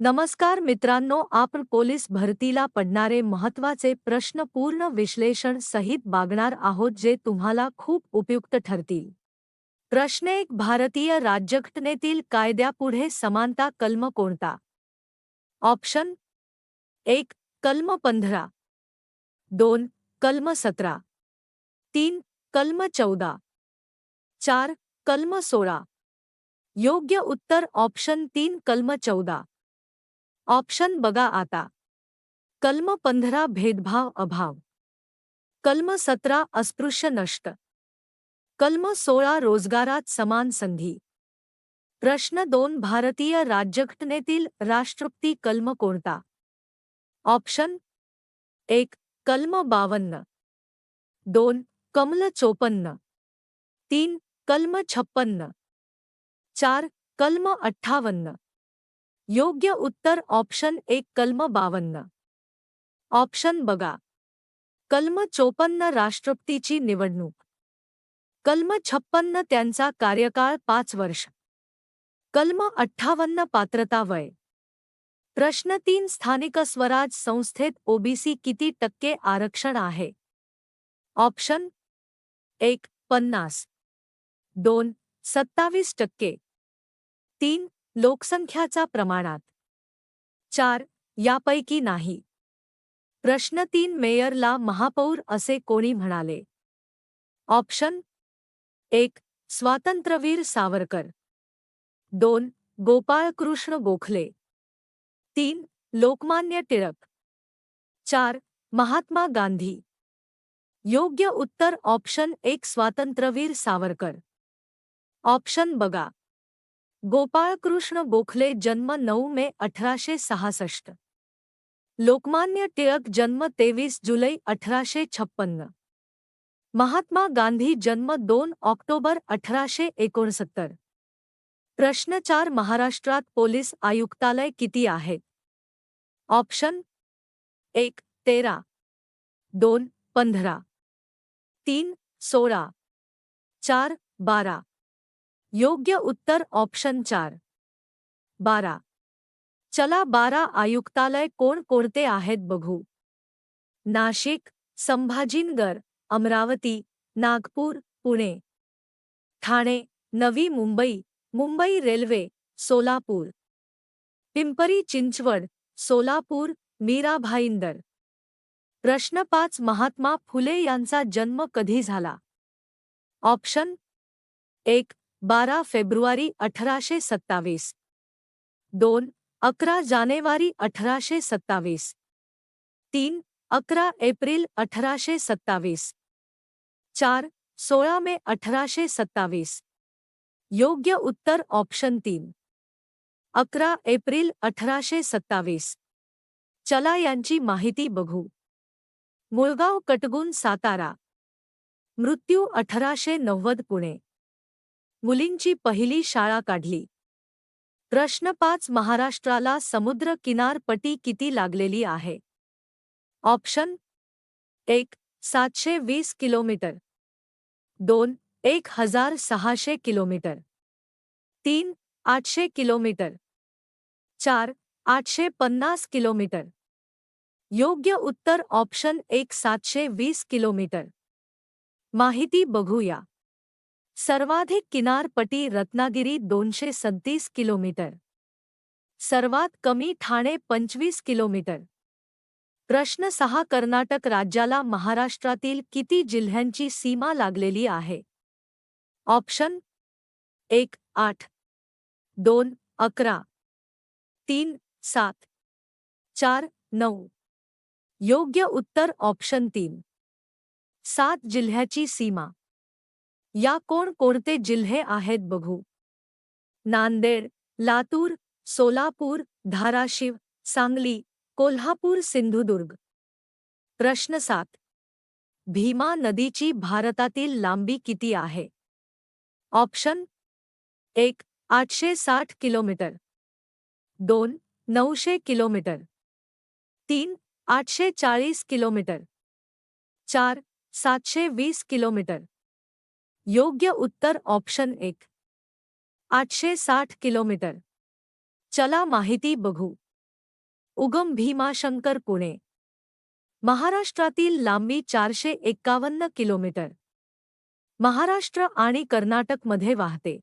नमस्कार मित्रांनो आपण पोलीस भरतीला पडणारे महत्त्वाचे प्रश्न पूर्ण विश्लेषण सहित बागणार आहोत जे तुम्हाला खूप उपयुक्त ठरतील. प्रश्न एक भारतीय राज्यघटनेतील कायद्यापुढे समानता कलम कोणता? ऑप्शन एक कलम पंधरा. दोन कलम सतरा. तीन कलम चौदा. चार कलम सोळा. योग्य उत्तर ऑप्शन तीन कलम चौदा. ऑप्शन बघा आता. कलम पंधरा भेदभाव अभाव. कलम सतरा अस्पृश्य नष्ट. कलम सोळा रोजगारात समान संधी. प्रश्न दोन भारतीय राज्यघटनेतील राष्ट्रपती कलम कोणता? ऑप्शन एक कलम बावन्न. दोन कमल चोपन्न. तीन कलम छप्पन्न. चार कलम अठ्ठावन्न. योग्य उत्तर ऑप्शन एक कलम बावन्न. ऑप्शन बघा. कलम चोपन्न राष्ट्रपतीची निवडणूक. कलम छप्पन्न त्यांचा कार्यकाळ पाच वर्ष. कलम अठ्ठावन्न पात्रता वय. प्रश्न तीन स्थानिक स्वराज संस्थेत ओबीसी किती टक्के आरक्षण आहे? ऑप्शन एक पन्नास. दोन सत्तावीस टक्के. तीन लोकसंख्याचा प्रमाणात. चार यापैकी नाही. प्रश्न तीन मेयरला महापौर असे कोणी म्हणाले? ऑप्शन एक स्वातंत्र्यवीर सावरकर. दोन गोपाळकृष्ण गोखले. तीन लोकमान्य टिळक. चार महात्मा गांधी. योग्य उत्तर ऑप्शन एक स्वातंत्र्यवीर सावरकर. ऑप्शन बघा. गोपाळकृष्ण गोखले जन्म नऊ मे अठराशे सहासष्ट. लोकमान्य टिळक जन्म तेवीस जुलै अठराशे छप्पन्न महात्मा गांधी जन्म दोन ऑक्टोबर अठराशे एकोणसत्तर. प्रश्न चार, महाराष्ट्रात पोलीस आयुक्तालय किती आहेत ऑप्शन एक, तेरा. दोन, पंधरा. तीन, सोळा. चार, बारा. योग्य उत्तर ऑप्शन चार. बारा. चला बारा आयुक्तालय कोण कोणते आहेत बघू. नाशिक संभाजीनगर अमरावती नागपूर पुणे. ठाणे नवी मुंबई मुंबई रेल्वे सोलापूर. पिंपरी चिंचवड सोलापूर मीरा भाईंदर प्रश्न पाच महात्मा फुले यांचा जन्म कधी झाला? ऑप्शन एक बारा फेब्रुवारी अठराशे सत्तावीस दोन, अकरा जानेवारी अठराशे सत्तावीस तीन, अकरा एप्रिल अठराशे सत्तावीस चार, सोळा मे अठराशे सत्तावीस योग्य उत्तर ऑप्शन तीन। अकरा एप्रिल अठराशे सत्तावीस चला यांची माहिती बघू। मुळगाव कटगुण सातारा। मृत्यू अठराशे नव्वद, पुणे। मुलींची पहिली शाळा काढली. प्रश्न पाच महाराष्ट्राला समुद्र किनारपटी किती लागलेली आहे? ऑप्शन एक, सातशे वीस किलोमीटर. दोन, एक हज़ार सहाशे किलोमीटर. तीन, आठशे किलोमीटर. चार, आठशे पन्नास किलोमीटर. योग्य उत्तर ऑप्शन एक, सातशे वीस किलोमीटर. माहिती बघूया. सर्वाधिक किनारपटी रत्नागिरी दोनशे सत्तीस किलोमीटर. सर्वात कमी ठाणे पंचवीस किलोमीटर. प्रश्न सहा कर्नाटक राज्याला महाराष्ट्रातील किती जिल्ह्यांची सीमा लागलेली आहे? ऑप्शन एक, आठ, दोन, अकरा, तीन, सात, चार, नऊ. योग्य उत्तर ऑप्शन तीन. सात जिल्ह्याची सीमा. या कोण कोणते जिल्हे आहेत बघू? नांदेड, लातूर, सोलापूर, धाराशिव, सांगली, कोल्हापूर, सिंधुदुर्ग. प्रश्न सात. भीमा नदीची भारतातील लांबी किती आहे? ऑप्शन. एक, आठशे साठ किलोमीटर. दोन, नऊशे किलोमीटर. तीन, आठशे चाळीस किलोमीटर. चार, सातशे वीस किलोमीटर. योग्य उत्तर ऑप्शन एक. आठशे साठ किलोमीटर. चला माहिती बघू. उगम भीमाशंकर, पुणे. महाराष्ट्रातील लांबी चारशे एक्कावन्न किलोमीटर. महाराष्ट्र आणि कर्नाटकमध्ये वाहते.